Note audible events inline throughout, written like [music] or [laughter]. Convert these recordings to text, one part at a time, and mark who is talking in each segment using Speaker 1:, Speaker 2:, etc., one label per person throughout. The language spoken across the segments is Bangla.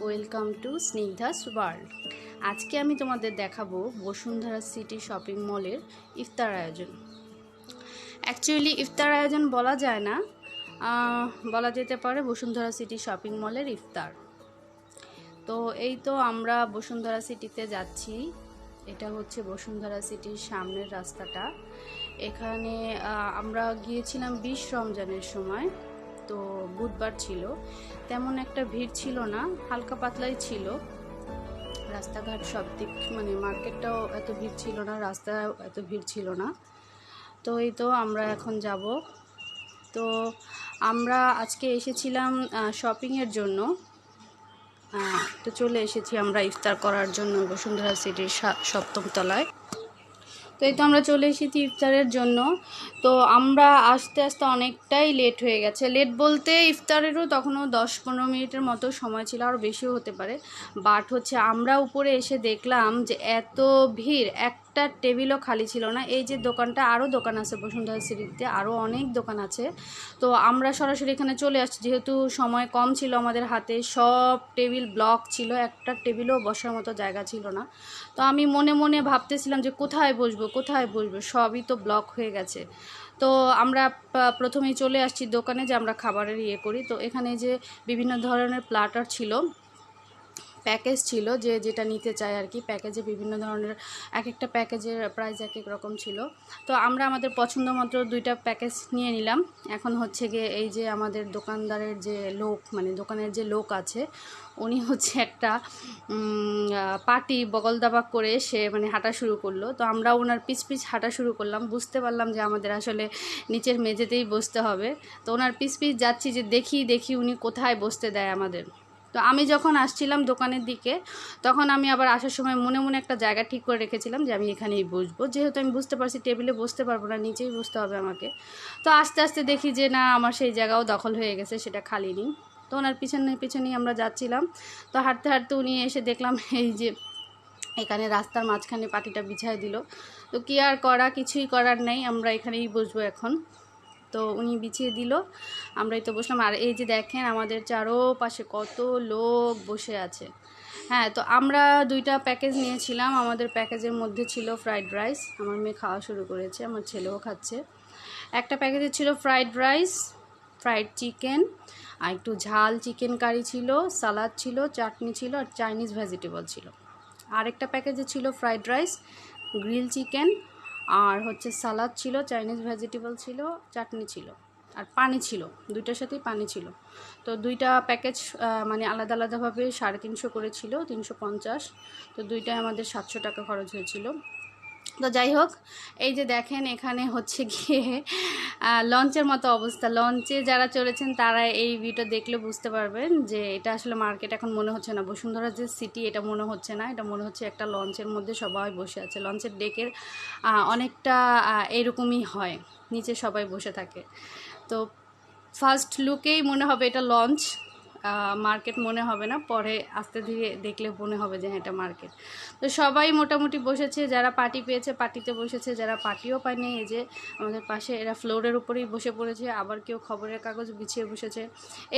Speaker 1: ওয়েলকাম টু স্নিগ্ধাস ওয়ার্ল্ড আজকে আমি তোমাদের দেখাবো বসুন্ধরা সিটি শপিং মলের ইফতার আয়োজন। অ্যাকচুয়ালি ইফতার আয়োজন বলা যায় না। বলা যেতে পারে বসুন্ধরা সিটি শপিং মলের ইফতার। তো এই তো আমরা বসুন্ধরা সিটিতে যাচ্ছি। এটা হচ্ছে বসুন্ধরা সিটির সামনের রাস্তাটা। এখানে আমরা গিয়েছিলাম বিশ রমজানের সময়। তো বুধবার ছিল। তেমন একটা ভিড় ছিল না, হালকা পাতলাই ছিল। রাস্তাঘাট সব দিক মানে মার্কেটটাও এত ভিড় ছিল না রাস্তায় এত ভিড় ছিল না। তো এই তো আমরা এখন যাব। তো আমরা আজকে এসেছিলাম শপিংয়ের জন্য। তো চলে এসেছি আমরা ইফতার করার জন্য বসুন্ধরা সিটির সপ্তম তলায়। তো এই তো আমরা চলে এসেছি ইফতারের জন্য। তো আমরা আস্তে আস্তে অনেকটাই লেট হয়ে গেছে। লেট বলতে ইফতারেরও তখনও দশ পনেরো মিনিটের মতো সময় ছিল, আরও বেশিও হতে পারে। বাট হচ্ছে আমরা উপরে এসে দেখলাম যে এত ভিড় একটা টেবিলও খালি ছিল না। এই যে দোকানটা, আরও দোকান আছে বসুন্ধরা সিটিতে আরও অনেক দোকান আছে। তো আমরা সরাসরি এখানে চলে আসছি। যেহেতু সময় কম ছিল আমাদের হাতে, সব টেবিল ব্লক ছিল, একটা টেবিলও বসার মতো জায়গা ছিল না। তো আমি মনে মনে ভাবতেছিলাম যে কোথায় বসবো কোথায় বসবো, সবই তো ব্লক হয়ে গেছে। তো আমরা প্রথমেই চলে আসছি দোকানে যে আমরা খাবারের ইয়ে করি। তো এখানে যে বিভিন্ন ধরনের প্লাটার ছিল প্যাকেজ ছিল যে যেটা নিতে চায় আর কি প্যাকেজে বিভিন্ন ধরনের এক একটা প্যাকেজের প্রাইস এক এক রকম ছিল। তো আমরা আমাদের পছন্দ মতো দুইটা প্যাকেজ নিয়ে নিলাম। এখন হচ্ছে গিয়ে এই যে আমাদের দোকানদারের যে লোক মানে দোকানের যে লোক আছে, উনি হচ্ছে একটা পাটি বগল দাবা করে সে মানে হাঁটা শুরু করল। তো আমরা ওনার পিছ পিছ হাঁটা শুরু করলাম, বুঝতে পারলাম যে আমাদের আসলে নিচের মেঝেতেই বসতে হবে। তো ওনার পিছ পিছ যাচ্ছি যে দেখি দেখি উনি কোথায় বসতে দেয় আমাদের। তো আমি যখন আসছিলাম দোকানের দিকে, তখন আমি আবার আসার সময় মনে মনে একটা জায়গা ঠিক করে রেখেছিলাম যে আমি এখানেই বসবো। যেহেতু আমি বুঝতে পারছি টেবিলে বসতে পারব না, নিচেই বসতে হবে আমাকে। তো আস্তে আস্তে দেখি যে না, আমার সেই জায়গাও দখল হয়ে গেছে, সেটা খালি নেই। তো ওনার পিছনে পিছনেই আমরা যাচ্ছিলাম। তো হাঁটতে হাঁটতে উনি এসে দেখলাম [laughs] এই যে এখানে রাস্তার মাঝখানে পাটিটা বিছায় দিল। তো কি আর করা, কিছুই করার নেই, আমরা এখানেই বসবো এখন। তো উনি বিছিয়ে দিল। আমরাই তো বসলাম। আর এই যে দেখেন আমাদের চারোপাশে কত লোক বসে আছে। হ্যাঁ তো আমরা দুইটা প্যাকেজ নিয়েছিলাম। আমাদের প্যাকেজের মধ্যে ছিল ফ্রাইড রাইস। আমার মেয়ে খাওয়া শুরু করেছে, আমার ছেলেও খাচ্ছে। একটা প্যাকেজে ছিল ফ্রাইড রাইস, ফ্রাইড চিকেন, আর একটু ঝাল চিকেন কারি ছিল, সালাদ ছিল, চাটনি ছিল, আর চাইনিজ ভেজিটেবল ছিল। আরেকটা প্যাকেজে ছিল ফ্রাইড রাইস, গ্রিল চিকেন আর হচ্ছে সালাদ ছিল চাইনিজ ভেজিটেবল ছিল, চাটনি ছিল আর পানি ছিল। দুইটার সাথেই পানি ছিল। তো দুইটা প্যাকেজ মানে আলাদা আলাদাভাবে সাড়ে তিনশো করে ছিল, তিনশো পঞ্চাশ। তো দুইটায় আমাদের সাতশো টাকা খরচ হয়েছিল। তো যাই হোক, এই যে দেখেন এখানে হচ্ছে গিয়ে লঞ্চের মতো অবস্থা। লঞ্চে যারা চলেছেন তারা এই ভিডিও দেখলে বুঝতে পারবেন যে এটা আসলে মার্কেট এখন মনে হচ্ছে না। বসুন্ধরা যে সিটি এটা মনে হচ্ছে না। এটা মনে হচ্ছে একটা লঞ্চের মধ্যে সবাই বসে আছে। লঞ্চের ডেকের অনেকটা এরকমই হয়। নিচে সবাই বসে থাকে। তো ফার্স্ট লুকেই মনে হবে এটা লঞ্চ। মার্কেট মনে হবে না, পরে আস্তে ধীরে দেখলে মনে হবে যে হ্যাঁ এটা মার্কেট তো সবাই মোটামুটি বসেছে, যারা পার্টি পেয়েছে পার্টিতে বসেছে, যারা পার্টিও পায়নি, এই যে আমাদের পাশে এরা ফ্লোরের উপরেই বসে পড়েছে, আবার কেউ খবরের কাগজ বিছিয়ে বসেছে।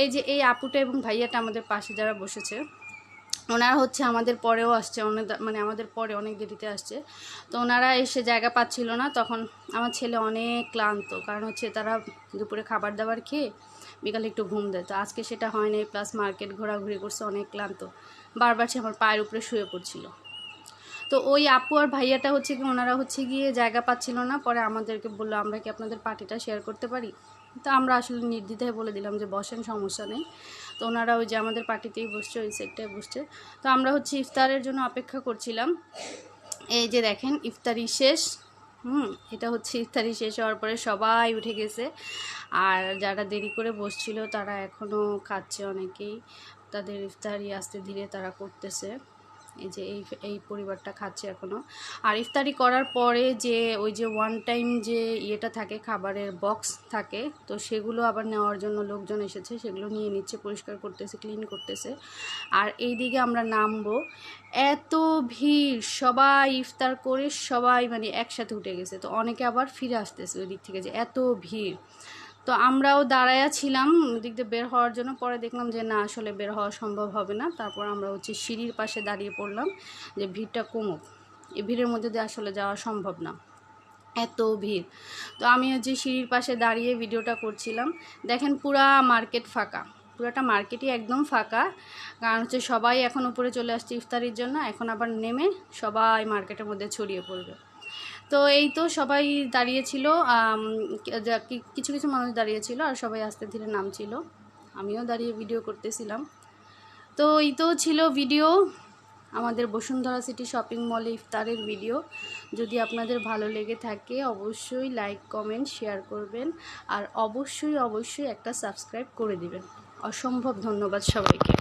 Speaker 1: এই যে এই আপুটা এবং ভাইয়াটা আমাদের পাশে যারা বসেছে, ওনারা হচ্ছে আমাদের পরেও আসছে, অনেক মানে আমাদের পরে অনেক দেরিতে আসছে। তো ওনারা এসে জায়গা পাচ্ছিল না, তখন আমার ছেলে অনেক ক্লান্ত, কারণ হচ্ছে তারা দুপুরে খাবার দাবার খেয়ে বিকালে একটু ঘুম দেয়। তো আজকে সেটা হয়নি প্লাস মার্কেট ঘোরাঘুরি করছে, অনেক ক্লান্ত। বারবার সে আমার পায়ের উপরে শুয়ে পড়ছিল। তো ওই আপু আর ভাইয়াটা হচ্ছে কি, ওনারা হচ্ছে গিয়ে জায়গা পাচ্ছিল না, পরে আমাদেরকে বলল, আমরা কি আপনাদের পার্টিটা শেয়ার করতে পারি? তো আমরা আসলে নির্দ্বিধায় বলে দিলাম যে, বসেন, সমস্যা নেই। তো ওনারা ওই যে আমাদের পার্টিতেই বসছে, ওই সেটটায় বসছে। তো আমরা হচ্ছে ইফতারের জন্য অপেক্ষা করছিলাম। এই যে দেখেন ইফতারি শেষ। হুম, এটা হচ্ছে ইফতারি শেষ হওয়ার পরে সবাই উঠে গেছে। আর যারা দেরি করে বসছিল তারা এখনও খাচ্ছে অনেকেই। তাদের ইফতারি আস্তে ধীরে তারা করতেছে। এই যে এই এই পরিবারটা খাচ্ছে এখনও আর ইফতারি করার পরে যে ওই যে ওয়ান টাইম যে ইয়েটা থাকে, খাবারের বক্স থাকে, তো সেগুলো আবার নেওয়ার জন্য লোকজন এসেছে, সেগুলো নিয়ে নিচ্ছে, পরিষ্কার করতেছে ক্লিন করতেছে। আর এই দিকে আমরা নামবো। এত ভিড়, সবাই ইফতার করে সবাই মানে একসাথে উঠে গেছে। তো অনেকে আবার ফিরে আসতেছে ওই দিক থেকে যে এত ভিড়। তো আমরাও দাঁড়ায়া ছিলাম দিক দিয়ে বের হওয়ার জন্য। পরে দেখলাম যে, না, আসলে বের হওয়া সম্ভব হবে না। তারপর আমরা হচ্ছে সিঁড়ির পাশে দাঁড়িয়ে পড়লাম যে, ভিড়টা কমুক। এই ভিড়ের মধ্যে দিয়ে আসলে যাওয়া সম্ভব না। এত ভিড়। তো আমি হচ্ছে সিঁড়ির পাশে দাঁড়িয়ে ভিডিওটা করছিলাম। দেখেন পুরা মার্কেট ফাঁকা। পুরোটা মার্কেটই একদম ফাঁকা। কারণ হচ্ছে সবাই এখন উপরে চলে আসছে ইফতারির জন্য। এখন আবার নেমে সবাই মার্কেটের মধ্যে ছড়িয়ে পড়বে। তো এই তো সবাই দাঁড়িয়েছিল কিছু কিছু মানুষ দাঁড়িয়েছিল আর সবাই আস্তে ধীরে নামছিল। আমিও দাঁড়িয়ে ভিডিও করতেছিলাম। তো এই তো ছিল ভিডিও আমাদের বসুন্ধরা সিটি শপিং মলে ইফতারের ভিডিও যদি আপনাদের ভালো লেগে থাকে, অবশ্যই লাইক কমেন্ট শেয়ার করবেন। আর অবশ্যই অবশ্যই একটা সাবস্ক্রাইব করে দিবেন। অসম্ভব ধন্যবাদ সবাইকে।